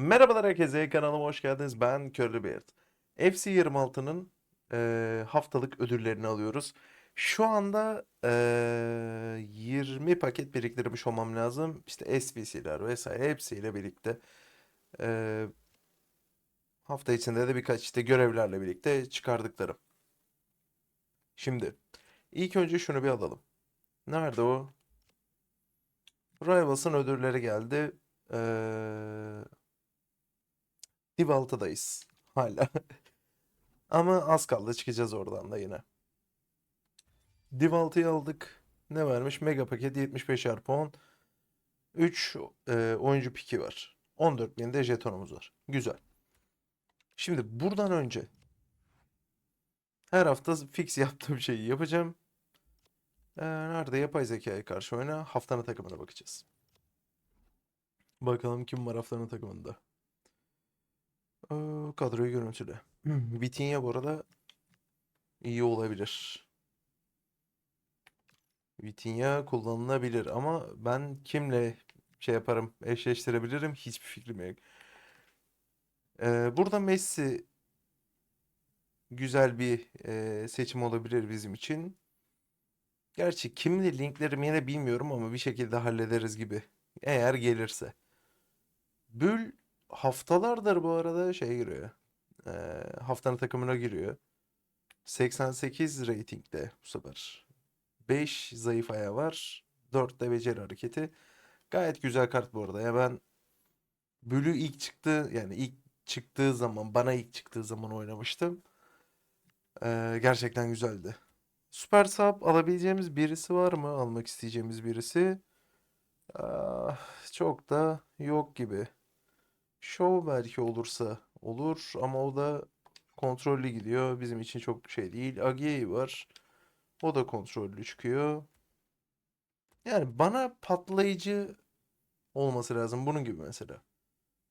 Merhabalar herkese, kanalıma hoş geldiniz. Ben Curly Beard. FC26'nın eee, haftalık ödüllerini alıyoruz. Şu anda eee, 20 paket biriktirmiş olmam lazım. İşte SBC'ler vesaire hepsiyle birlikte. Eee, hafta içinde de birkaç işte görevlerle birlikte çıkardıklarım. Şimdi ilk önce şunu bir alalım. Nerede o? Rivals'ın ödülleri geldi. Eee Div 6'dayız hala. Ama az kaldı çıkacağız oradan da yine. Div 6'yı aldık. Ne vermiş? Mega paket 75'er puan. 3 e, oyuncu piki var. 14 bin de jetonumuz var. Güzel. Şimdi buradan önce her hafta fix yaptığım şeyi yapacağım. Ee, nerede yapay zekaya karşı oyna? Haftanın takımına bakacağız. Bakalım kim var haftanın takımında. Ee, kadroyu görüntüle. Vitinha bu arada iyi olabilir. Vitinha kullanılabilir ama ben kimle şey yaparım, eşleştirebilirim hiçbir fikrim yok. Ee, burada Messi güzel bir e, seçim olabilir bizim için. Gerçi kimle linklerim yine bilmiyorum ama bir şekilde hallederiz gibi. Eğer gelirse. Bül haftalardır bu arada şey giriyor. Ee, haftanın takımına giriyor. 88 ratingde bu sefer. 5 zayıf ayağı var. 4 de beceri hareketi. Gayet güzel kart bu arada. Ya ben Bülü ilk çıktı yani ilk çıktığı zaman bana ilk çıktığı zaman oynamıştım. Ee, gerçekten güzeldi. Süper sub alabileceğimiz birisi var mı? Almak isteyeceğimiz birisi. Ah, çok da yok gibi. Show belki olursa olur ama o da kontrollü gidiyor. Bizim için çok şey değil. Agiyi var. O da kontrollü çıkıyor. Yani bana patlayıcı olması lazım. Bunun gibi mesela.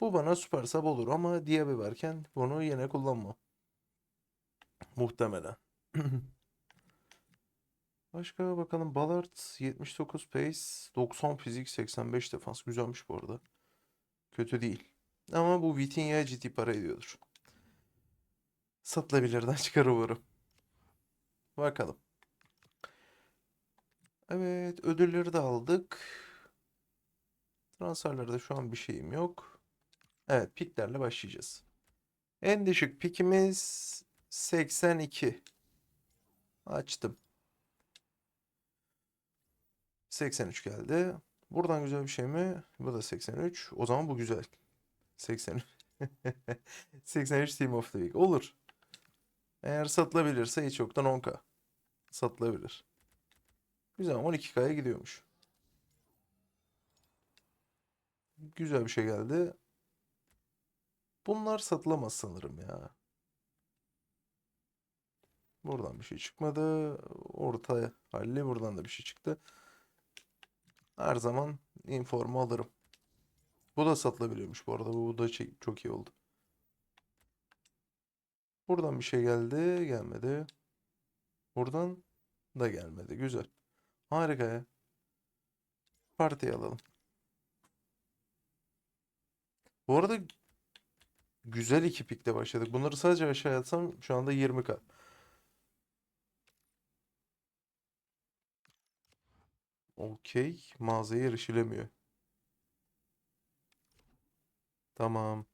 Bu bana süper sub olur ama Diaby varken bunu yine kullanmam. Muhtemelen. Başka bakalım. Ballard 79 pace, 90 fizik, 85 defans. Güzelmiş bu arada. Kötü değil. Ama bu Vitinha ciddi para ediyordur. Satılabilirden çıkar umarım. Bakalım. Evet, ödülleri de aldık. Transferlerde şu an bir şeyim yok. Evet, piklerle başlayacağız. En düşük pikimiz 82. Açtım. 83 geldi. Buradan güzel bir şey mi? Bu da 83. O zaman bu güzel. 83. 83 Team of the Week. Olur. Eğer satılabilirse hiç yoktan 10k. Satılabilir. Güzel 12k'ya gidiyormuş. Güzel bir şey geldi. Bunlar satılamaz sanırım ya. Buradan bir şey çıkmadı. Orta halli buradan da bir şey çıktı. Her zaman informu alırım. Bu da satılabiliyormuş bu arada. Bu da şey- çok iyi oldu. Buradan bir şey geldi. Gelmedi. Buradan da gelmedi. Güzel. Harika ya. Partiye alalım. Bu arada güzel iki pikle başladık. Bunları sadece aşağı atsam şu anda 20k. Okey. Mağazaya erişilemiyor. Tamam.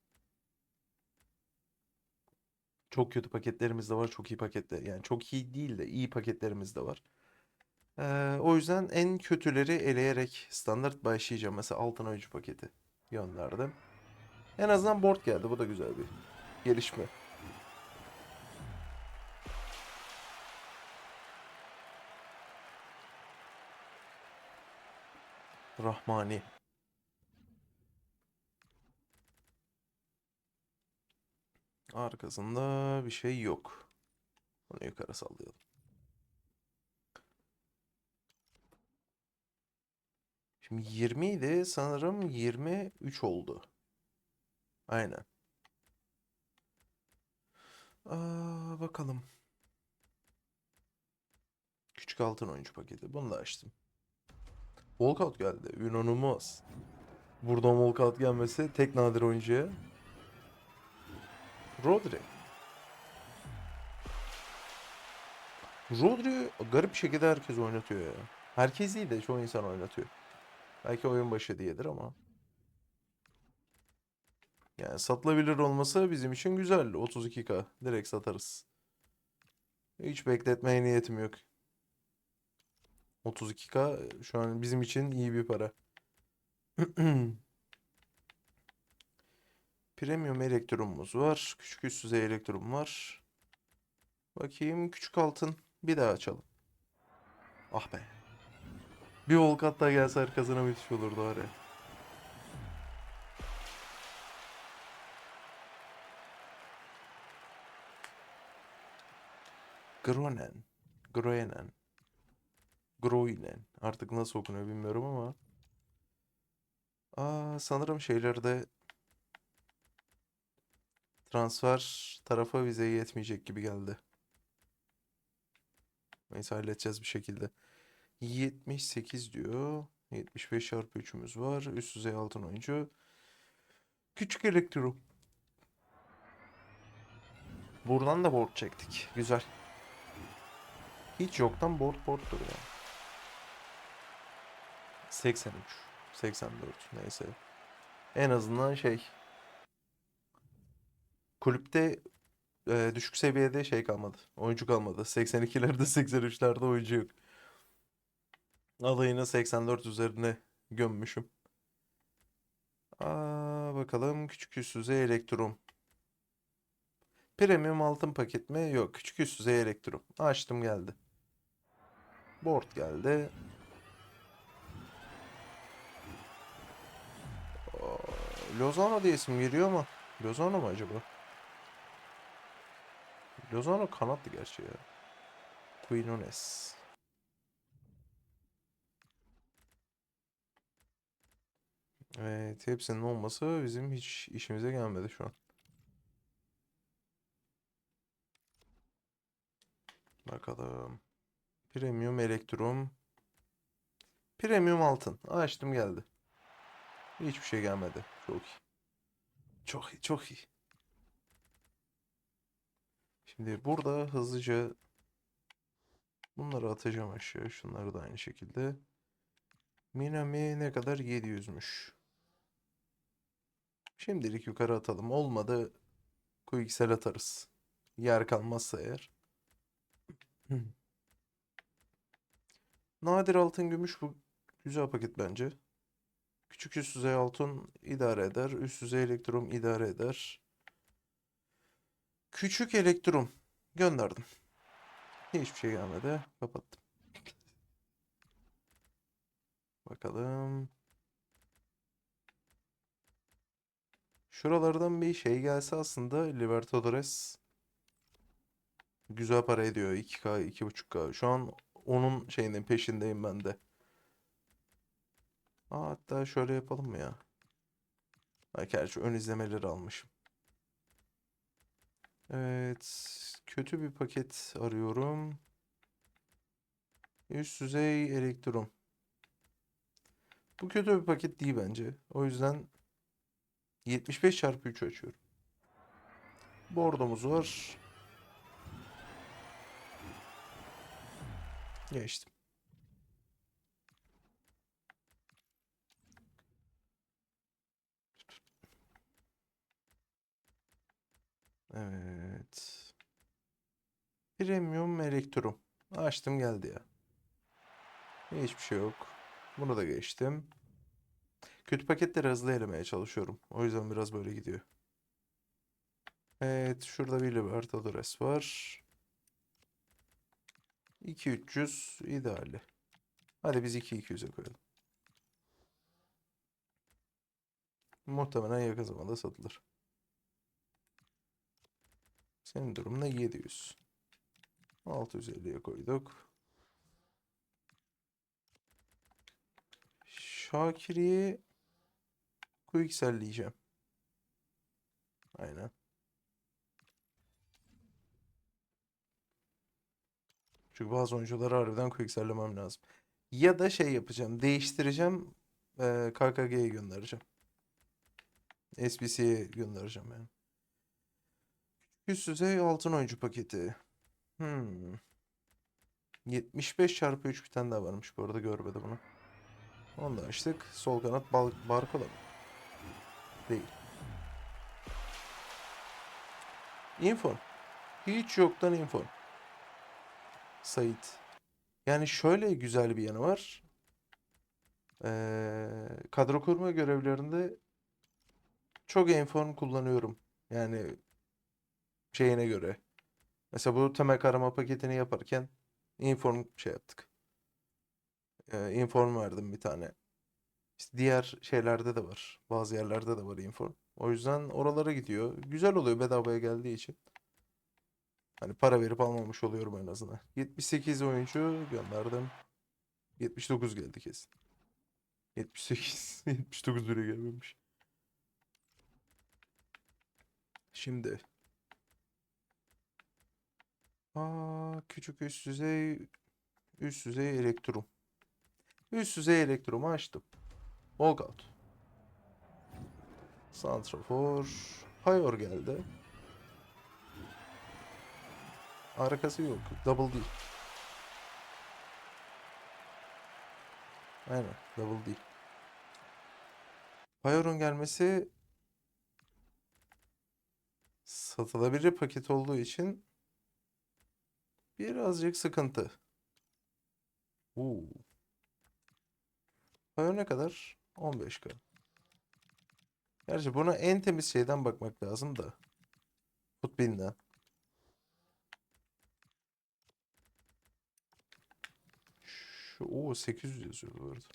Çok kötü paketlerimiz de var. Çok iyi paketler. Yani çok iyi değil de iyi paketlerimiz de var. Ee, o yüzden en kötüleri eleyerek standart başlayacağım. Mesela altın oyuncu paketi gönderdim. En azından board geldi. Bu da güzel bir gelişme. Rahmani. Arkasında bir şey yok. Bunu yukarı sallayalım. Şimdi 20 idi sanırım 23 oldu. Aynen. Aa, bakalım. Küçük altın oyuncu paketi. Bunu da açtım. Walkout geldi. İnanılmaz. Buradan walkout gelmesi tek nadir oyuncuya. Rodri. Rodri garip şekilde herkes oynatıyor ya. Herkes değil de çoğu insan oynatıyor. Belki oyun başı diyedir ama. Yani satılabilir olması bizim için güzel. 32k. Direkt satarız. Hiç bekletmeye niyetim yok. 32k şu an bizim için iyi bir para. Premium elektromumuz var. Küçük üst düzey elektrum var. Bakayım küçük altın. Bir daha açalım. Ah be. Bir Volkat daha gelse arkasına müthiş olurdu var ya. Gronen. Groenen. Groinen. Artık nasıl okunuyor bilmiyorum ama. Aa, sanırım şeylerde transfer tarafa vize yetmeyecek gibi geldi. Neyse halledeceğiz bir şekilde. 78 diyor. 75 çarpı 3'ümüz var. Üst düzey altın oyuncu. Küçük elektro. Buradan da board çektik. Güzel. Hiç yoktan board board'dur ya. 83. 84 neyse. En azından şey kulüpte e, düşük seviyede şey kalmadı. Oyuncu kalmadı. 82'lerde 83'lerde oyuncu yok. Alayını 84 üzerine gömmüşüm. Aa, bakalım küçük üst düzey elektrum. Premium altın paket mi? Yok. Küçük üst düzey elektrum. Açtım geldi. Board geldi. Lozano diye isim geliyor ama Lozano mu acaba? Lozano kanattı gerçi ya. Quinones. Evet, hepsinin olması bizim hiç işimize gelmedi şu an. Bakalım. Premium elektrum. Premium altın. Açtım geldi. Hiçbir şey gelmedi. Çok iyi. Çok iyi, çok iyi. Şimdi burada hızlıca bunları atacağım aşağı. Şunları da aynı şekilde. Minami ne kadar? 700'müş. Şimdilik yukarı atalım. Olmadı Quicksel atarız. Yer kalmazsa eğer. Nadir altın gümüş bu güzel paket bence. Küçük üst düzey altın idare eder. Üst düzey elektrum idare eder. Küçük elektrum gönderdim. Hiçbir şey gelmedi. Kapattım. Bakalım. Şuralardan bir şey gelse aslında Libertadores güzel para ediyor. 2K, 2.5K. Şu an onun şeyinin peşindeyim ben de. Aa, hatta şöyle yapalım mı ya? Ha, gerçi ön izlemeleri almışım. Evet. Kötü bir paket arıyorum. Üst düzey elektron. Bu kötü bir paket değil bence. O yüzden 75 çarpı 3 açıyorum. Bordomuz var. Geçtim. Evet. Premium elektrum. Açtım geldi ya. Hiçbir şey yok. Bunu da geçtim. Kötü paketleri hızlı elemeye çalışıyorum. O yüzden biraz böyle gidiyor. Evet, şurada bir Libertadores var. 2300 ideali. Hadi biz 2200'e koyalım. Muhtemelen yakın zamanda satılır. Senin durumuna 700. 650'ye koyduk. Şakir'i quickselleyeceğim. Aynen. Çünkü bazı oyuncuları harbiden quicksellemem lazım. Ya da şey yapacağım. Değiştireceğim. eee, KKG'ye göndereceğim. SBC'ye göndereceğim yani. Üst düzey altın oyuncu paketi. Hmm. 75 çarpı 3 bir tane daha varmış bu arada görmedi bunu. Onu da açtık. Sol kanat bal Barcola mı? Değil. Info. Hiç yoktan info. Sait. Yani şöyle güzel bir yanı var. Ee, kadro kurma görevlerinde çok inform kullanıyorum. Yani şeyine göre. Mesela bu temel karama paketini yaparken inform şey yaptık. Ee, inform verdim bir tane. İşte diğer şeylerde de var. Bazı yerlerde de var inform. O yüzden oralara gidiyor. Güzel oluyor bedavaya geldiği için. Hani para verip almamış oluyorum en azından. 78 oyuncu gönderdim. 79 geldi kesin. 78. 79 lira gelmemiş. Şimdi. Aa, küçük üst düzey üst düzey elektrum. Üst düzey elektromu açtım. Walkout. Santrafor. Payor geldi. Arkası yok. Double değil. Aynen. Double değil. Payor'un gelmesi satılabilir paket olduğu için birazcık sıkıntı. Uuu. Payor ne kadar? 15k. Gerçi buna en temiz şeyden bakmak lazım da. Footbin'den. Şu, o 800 yazıyor bu arada.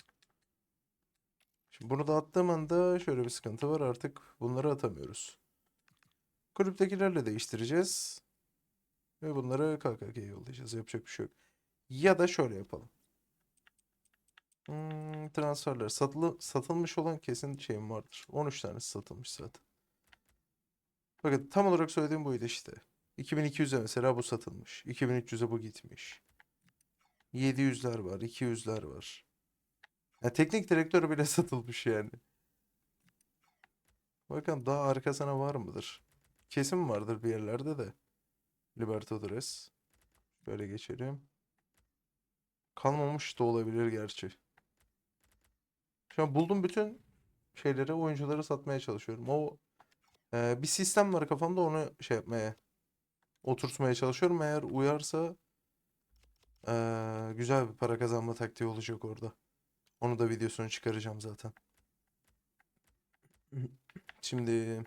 Şimdi bunu da attığım anda şöyle bir sıkıntı var. Artık bunları atamıyoruz. Kulüptekilerle değiştireceğiz. Ve bunları KKK'ya yollayacağız. Yapacak bir şey yok. Ya da şöyle yapalım. Hmm, transferler. Satılı, satılmış olan kesin şeyim vardır. 13 tanesi satılmış zaten. Bakın tam olarak söylediğim buydu işte. 2200'e mesela bu satılmış. 2300'e bu gitmiş. 700'ler var, 200'ler var. Ya teknik direktör bile satılmış yani. Bakın daha arkasına var mıdır? Kesin vardır bir yerlerde de. Libertadores. Böyle geçelim. Kalmamış da olabilir gerçi. Şu an buldum bütün şeyleri, oyuncuları satmaya çalışıyorum. O e, bir sistem var kafamda onu şey yapmaya, oturtmaya çalışıyorum. Eğer uyarsa e, güzel bir para kazanma taktiği olacak orada. Onu da videosunu çıkaracağım zaten. Şimdi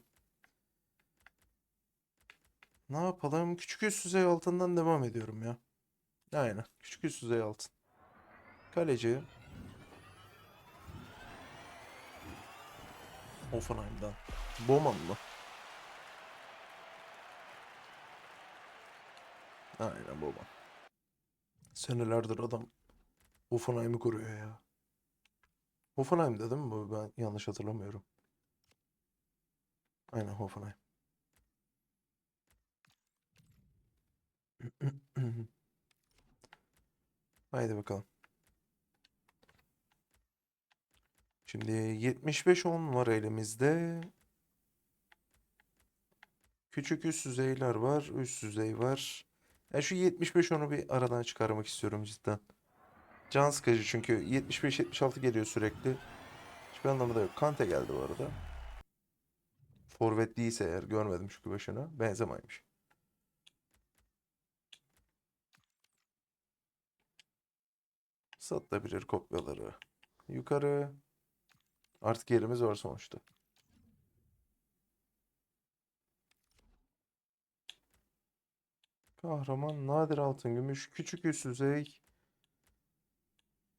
ne yapalım? Küçük üst düzey altından devam ediyorum ya. Aynen. Küçük üst düzey altın. Kaleci. Hoffenheim'dan. Bowman mı? Aynen Bowman. Senelerdir adam Hoffenheim'i koruyor ya. Hoffenheim'de değil mi bu? Ben yanlış hatırlamıyorum. Aynen Hoffenheim. Haydi bakalım. Şimdi 75-10 var elimizde. Küçük üst düzeyler var. Üst düzey var. Ya şu 75-10'u bir aradan çıkarmak istiyorum cidden. Can sıkıcı çünkü 75-76 geliyor sürekli. Hiçbir anlamı da yok. Kante geldi bu arada. Forvet değilse eğer görmedim çünkü başına. Benzemaymış. Satılabilir kopyaları. Yukarı. Artık yerimiz var sonuçta. Kahraman, nadir altın, gümüş, küçük üst düzey.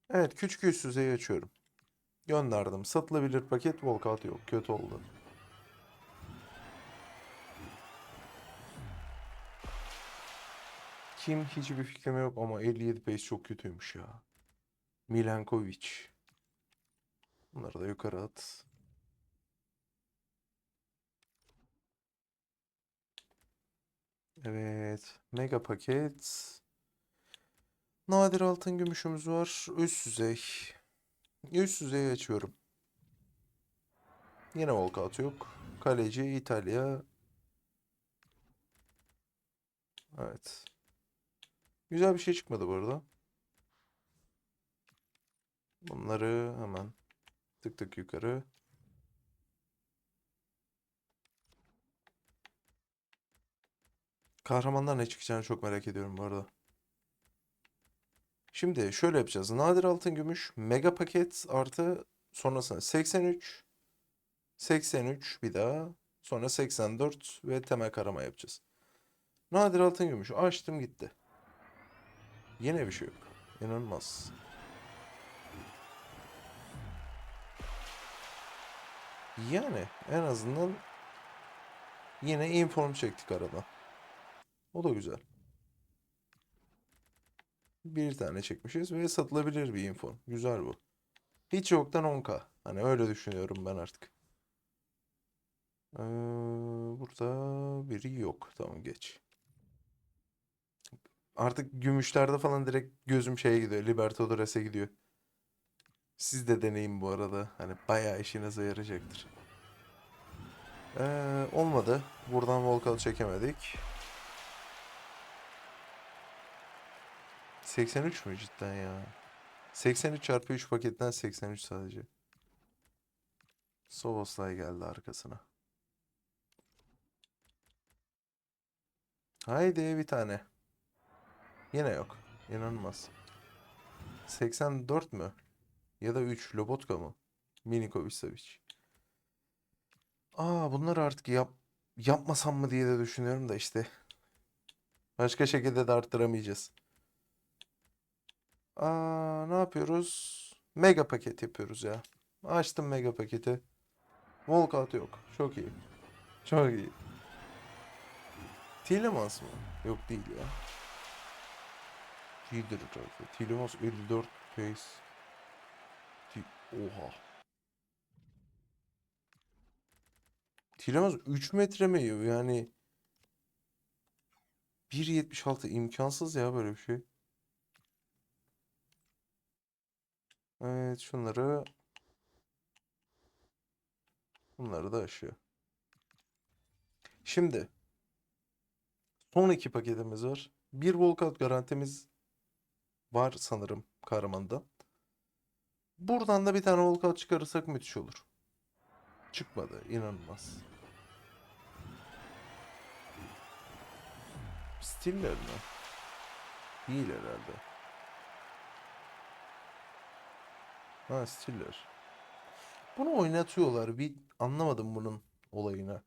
Evet, küçük üst düzeyi açıyorum. Gönderdim. Satılabilir paket walkout yok. Kötü oldu. Kim hiçbir fikrim yok ama 57 pace çok kötüymüş ya. Milankovic. Bunları da yukarı at. Evet. Mega paket. Nadir altın gümüşümüz var. Üst düzey. Üst düzeyi açıyorum. Yine walkout yok. Kaleci İtalya. Evet. Güzel bir şey çıkmadı bu arada. Bunları hemen tık tık yukarı. Kahramanlar ne çıkacağını çok merak ediyorum bu arada. Şimdi şöyle yapacağız. Nadir altın gümüş mega paket artı sonrasında 83 83 bir daha sonra 84 ve temel karama yapacağız. Nadir altın gümüş açtım gitti. Yine bir şey yok. İnanılmaz. Yani en azından yine inform çektik aradan. O da güzel. Bir tane çekmişiz ve satılabilir bir inform. Güzel bu. Hiç yoktan 10k. Hani öyle düşünüyorum ben artık. Ee, burada biri yok. Tamam geç. Artık gümüşlerde falan direkt gözüm şeye gidiyor. Libertadores'e gidiyor. Siz de deneyin bu arada. Hani bayağı işinize yarayacaktır. Ee, olmadı. Buradan Volkan'ı çekemedik. 83 mü cidden ya? 83 çarpı 3 paketten 83 sadece. Soboslay geldi arkasına. Haydi bir tane. Yine yok. İnanılmaz. 84 mü? Ya da 3 Lobotka mı? Milinkovic Savic. Aa bunları artık yap yapmasam mı diye de düşünüyorum da işte. Başka şekilde de arttıramayacağız. Aa ne yapıyoruz? Mega paket yapıyoruz ya. Açtım mega paketi. Walkout yok. Çok iyi. Çok iyi. Tielemans mı? Yok değil ya. Değildir tarafı. Tielemans 54 pace. Oha. Tielemans 3 metre mi? Yani 1.76 imkansız ya böyle bir şey. Evet şunları bunları da aşıyor. Şimdi son iki paketimiz var. Bir walkout garantimiz var sanırım kahramandan. Buradan da bir tane walkout çıkarırsak müthiş olur. Çıkmadı. inanılmaz. Stiller mi? Değil herhalde. Ha Stiller. Bunu oynatıyorlar. Bir anlamadım bunun olayını.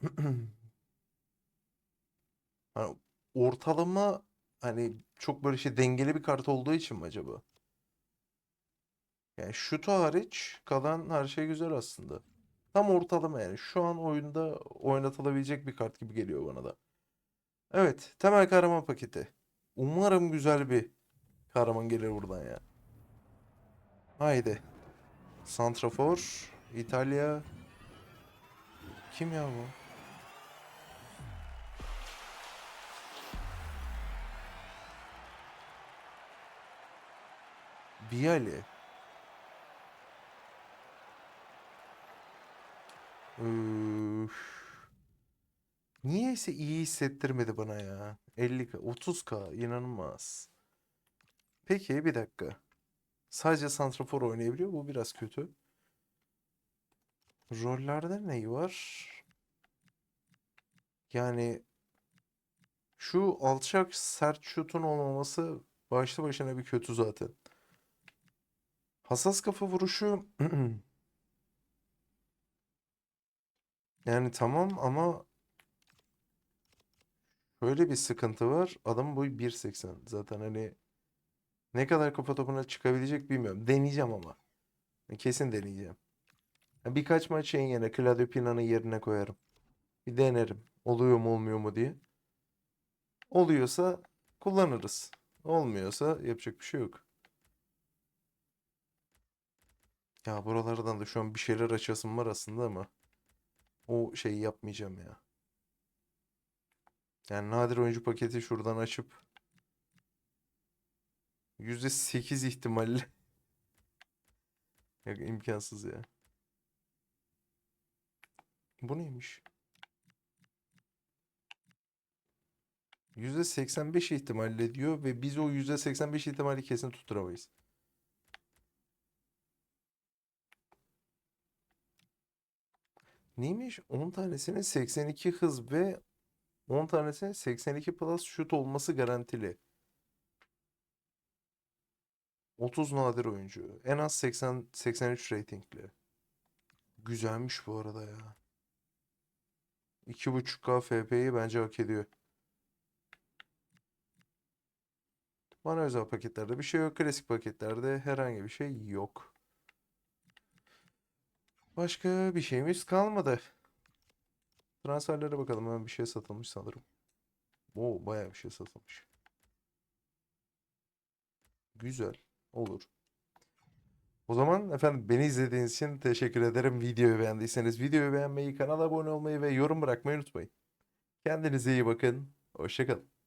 Hani ortalama hani çok böyle şey dengeli bir kart olduğu için mi acaba? Yani şutu hariç kalan her şey güzel aslında. Tam ortalama yani. Şu an oyunda oynatılabilecek bir kart gibi geliyor bana da. Evet, temel kahraman paketi. Umarım güzel bir kahraman gelir buradan ya. Haydi. Santrafor, İtalya. Kim ya bu? Viali. Üf. Niyeyse iyi hissettirmedi bana ya. 50k, 30k inanılmaz. Peki bir dakika. Sadece santrafor oynayabiliyor. Bu biraz kötü. Rollerde neyi var? Yani şu alçak sert şutun olmaması başlı başına bir kötü zaten. Hassas kafa vuruşu yani tamam ama şöyle bir sıkıntı var. Adamın boyu 1.80. Zaten hani ne kadar kafa topuna çıkabilecek bilmiyorum. Deneyeceğim ama. Kesin deneyeceğim. Birkaç maç şeyin yerine Claudio Pina'nın yerine koyarım. Bir denerim. Oluyor mu olmuyor mu diye. Oluyorsa kullanırız. Olmuyorsa yapacak bir şey yok. Ya buralardan da şu an bir şeyler açasım var aslında ama o şeyi yapmayacağım ya. Yani nadir oyuncu paketi şuradan açıp %8 ihtimalle Yok imkansız ya. Bu neymiş? %85 ihtimalle diyor ve biz o %85 ihtimali kesin tutturamayız. Neymiş? 10 tanesinin 82 hız ve 10 tanesinin 82 plus şut olması garantili. 30 nadir oyuncu. En az 80 83 ratingli. Güzelmiş bu arada ya. 2.5K FP'yi bence hak ediyor. Bana özel paketlerde bir şey yok. Klasik paketlerde herhangi bir şey yok. Başka bir şeyimiz kalmadı. Transferlere bakalım. Hemen bir şey satılmış sanırım. Oo bayağı bir şey satılmış. Güzel. Olur. O zaman efendim beni izlediğiniz için teşekkür ederim. Videoyu beğendiyseniz videoyu beğenmeyi, kanala abone olmayı ve yorum bırakmayı unutmayın. Kendinize iyi bakın. Hoşçakalın.